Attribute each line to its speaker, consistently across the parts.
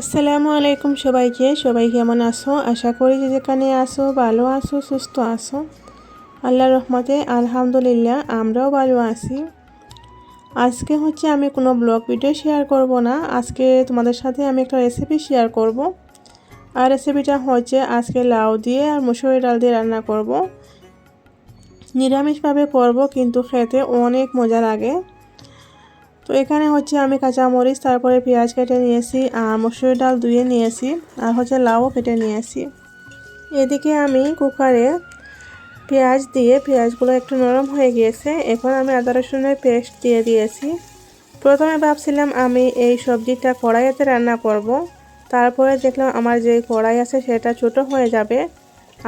Speaker 1: আসসালামু আলাইকুম সবাইকে। সবাই কেমন আছো? আশা করি যে যেখানে আসো ভালো আছো, সুস্থ আছো। আল্লাহ রহমতে আলহামদুলিল্লাহ, আমরাও ভালো আছি। আজকে হচ্ছে আমি কোনো ব্লগ ভিডিও শেয়ার করব না। আজকে তোমাদের সাথে আমি একটা রেসিপি শেয়ার করব। আর রেসিপিটা হচ্ছে আজকে লাউ দিয়ে আর মুসুরি ডাল দিয়ে রান্না করব। নিরামিষভাবে করব, কিন্তু খেতে অনেক মজা লাগে। তো এখানে হচ্ছে আমি কাঁচামরিচ, তারপরে পেঁয়াজ কেটে নিয়েছি আর মসুর ডাল ধুয়ে নিয়েছি, আর হচ্ছে লাউও কেটে নিয়েছি এদিকে আমি কুকারে পেঁয়াজ দিয়ে, পেঁয়াজগুলো একটু নরম হয়ে গিয়েছে, এখন আমি আদা রসুনের পেস্ট দিয়ে দিয়েছি প্রথমে ভাবছিলাম আমি এই সবজিটা কড়াইতে রান্না করব। তারপরে দেখলাম আমার যে কড়াই আছে সেটা ছোট হয়ে যাবে,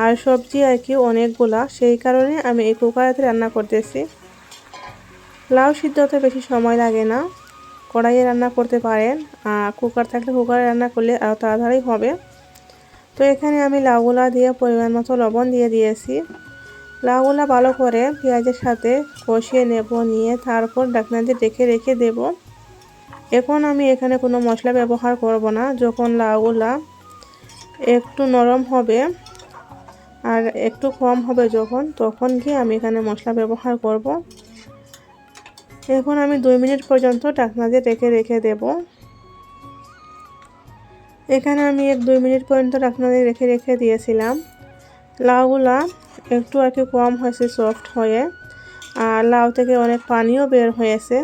Speaker 1: আর সবজি আর কি অনেকগুলা, সেই কারণে আমি এই কুকারেতে রান্না করতেছি লাউ সিদ্ধ হতে বেশি সময় লাগে না। কড়াইয়ে রান্না করতে পারেন। আর কুকার থাকলে কুকারে রান্না করলে আরও তাড়াতাড়ি হবে। তো এখানে আমি লাউগুলা দিয়ে পরিমাণ মতো লবণ দিয়ে দিয়েছি। লাউগুলা ভালো করে পেঁয়াজের সাথে কষিয়ে নেব, নিয়ে তারপর ডাকনা দিয়ে ডেকে রেখে দেব। এখন আমি এখানে কোনো মশলা ব্যবহার করব না। যখন লাউগুলা একটু নরম হবে আর একটু কম হবে যখন, তখন গিয়ে আমি এখানে মশলা ব্যবহার করব। এখন আমি দুই মিনিট পর্যন্ত ঢাকনা দিয়ে রেখে রেখে দেব। এখানে আমি এক দুই মিনিট পর্যন্ত ঢাকনা দিয়ে রেখে রেখে দিয়েছিলাম। লাউগুলা একটু আর কি কম হয়েছে সফট হয়ে। আর লাউ থেকে অনেক পানিও বের হয়েছে।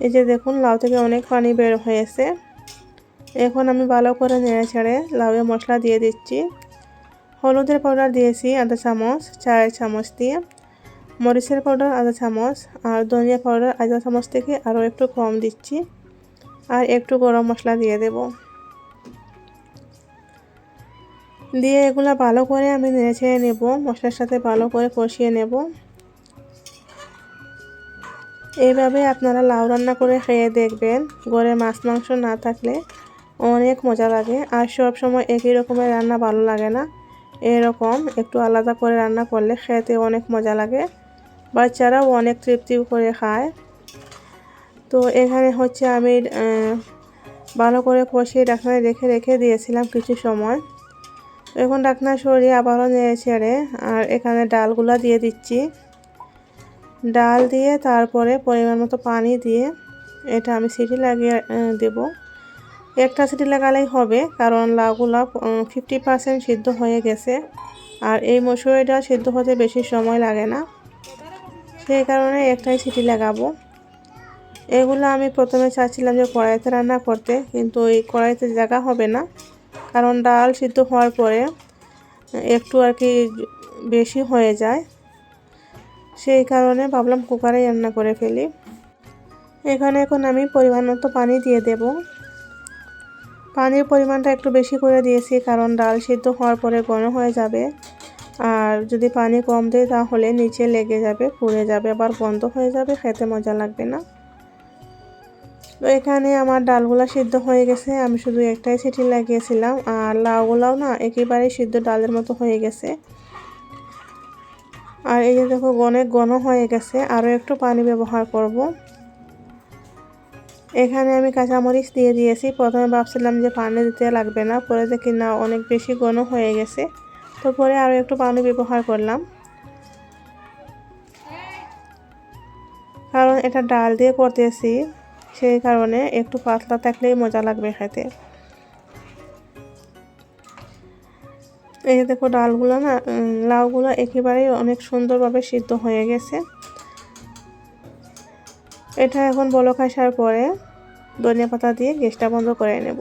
Speaker 1: এই যে দেখুন, লাউ থেকে অনেক পানি বের হয়েছে। এখন আমি ভালো করে নেড়ে ছেড়ে লাউয়ে মশলা দিয়ে দিচ্ছি। হলুদের পাউডার দিয়েছি আধা চামচ, চায়ের চামচ দিয়ে। মরিচের পাউডার আধা চামচ আর ধনিয়া পাউডার আধা চামচ থেকে আরও একটু কম দিচ্ছি আর একটু গরম মশলা দিয়ে দেব। দিয়ে এগুলো ভালো করে আমি নেড়ে নেব, মশলার সাথে ভালো করে কষিয়ে নেব। এইভাবে আপনারা লাউ রান্না করে খেয়ে দেখবেন, গড়ে মাছ, মাংস না থাকলে অনেক মজা লাগে আর সব সময় একই রকমের রান্না ভালো লাগে না। এরকম একটু আলাদা করে রান্না করলে খেতে অনেক মজা লাগে। বাচ্চারাও অনেক তৃপ্তি করে খায়। তো এখানে হচ্ছে আমি ভালো করে কষিয়ে ডাকনায় রেখে রেখে দিয়েছিলাম কিছু সময়। এখন ডাকনা সরিয়ে আবারও নেড়ে ছেড়ে আর এখানে ডালগুলা দিয়ে দিচ্ছি। ডাল দিয়ে তারপরে পরিমাণ মতো পানি দিয়ে এটা আমি সিটি লাগিয়ে দেব। একটা সিটি লাগালেই হবে, কারণ লাউগুলা ফিফটি পার্সেন্ট সিদ্ধ হয়ে গেছে। আর এই মসুরিটা সিদ্ধ হতে বেশি সময় লাগে না। সেই কারণে একটাই সিটি লাগাবো। এগুলো আমি প্রথমে চাচ্ছিলাম যে কড়াইতে রান্না করতে, কিন্তু এই কড়াইতে জায়গা হবে না। কারণ ডাল সিদ্ধ হওয়ার পরে একটু আর কি বেশি হয়ে যায়। সেই কারণে ভাবলাম কুকারে রান্না করে ফেলি। এখানে এখন আমি পরিমাণ মতো পানি দিয়ে দেব। পানির পরিমাণটা একটু বেশি করে দিয়েছি, কারণ ডাল সিদ্ধ হওয়ার পরে ঘন হয়ে যাবে। যদি পানি কম দেয় তাহলে নিচে লেগে যাবে, পুড়ে যাবে, আবার বন্ধ হয়ে যাবে, খেতে মজা লাগবে না। তো এখানে আমার ডালগুলো সিদ্ধ হয়ে গেছে, আমি শুধু একটাই সিটি লাগিয়েছিলাম, আর লাউগুলাও না একেবারেই সিদ্ধ ডালের মতো হয়ে গেছে। আর এই যে দেখো অনেক ঘন হয়ে গেছে, আরও একটু পানি ব্যবহার করব। এখানে আমি কাঁচামরিচ দিয়ে দিয়েছি, প্রথমে ভাবছিলাম যে পানি দিতে লাগবে না, পরে দেখি না, অনেক বেশি ঘন হয়ে গেছে। তো পরে আরও একটু পানি ব্যবহার করলাম। কারণ এটা ডাল দিয়ে করতেছি, সেই কারণে একটু পাতলা থাকলেই মজা লাগবে খেতে। এই দেখো ডালগুলো না লাউগুলো একেবারেই অনেক সুন্দরভাবে সিদ্ধ হয়ে গেছে। এটা এখন বলক আসার পরে ধনিয়া পাতা দিয়ে গ্যাসটা বন্ধ করে নেব।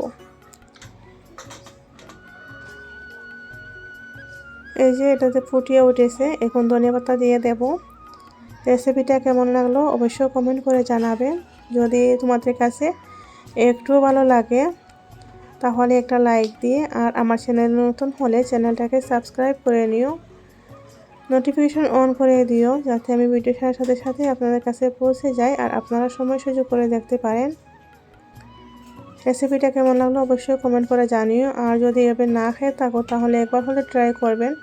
Speaker 1: এই যে এটাতে ফুটিয়ে উঠেছে, এখন ধনিয়া পাতা দিয়ে দেব। রেসিপিটা কেমন লাগল অবশ্যই কমেন্ট করে জানাবেন যদি তোমাদের কাছে একটু ভালো লাগে, তাহলে একটা লাইক দিয়ে আর আমার চ্যানেল নতুন হলে চ্যানেলটাকে সাবস্ক্রাইব করে নিও। নোটিফিকেশন অন করে দিও, যাতে আমি ভিডিও ছাড়ার সাথে সাথে আপনাদের কাছে পৌঁছে যাই আর আপনারা সময় সুযোগ করে দেখতে পারেন। রেসিপিটা কেমন লাগল অবশ্যই কমেন্ট করে জানিও। আর যদি এভাবে না খেয়ে থাকো, তাহলে একবার হলে ট্রাই করবেন।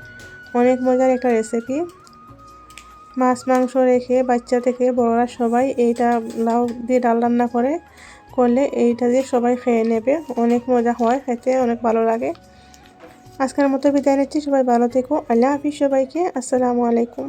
Speaker 1: অনেক মজার একটা রেসিপি মাছ, মাংস রেখে বাচ্চা থেকে বড়রা সবাই এইটা লাউ দিয়ে ডাল রান্না করে, করলে এইটা দিয়ে সবাই খেয়ে নেবে। অনেক মজা হয় খেতে, অনেক ভালো লাগে। আজকের মতো বিদায় নিচ্ছি, সবাই ভালো থেকো। আল্লাহ হাফিজ সবাইকে। আসসালামু আলাইকুম।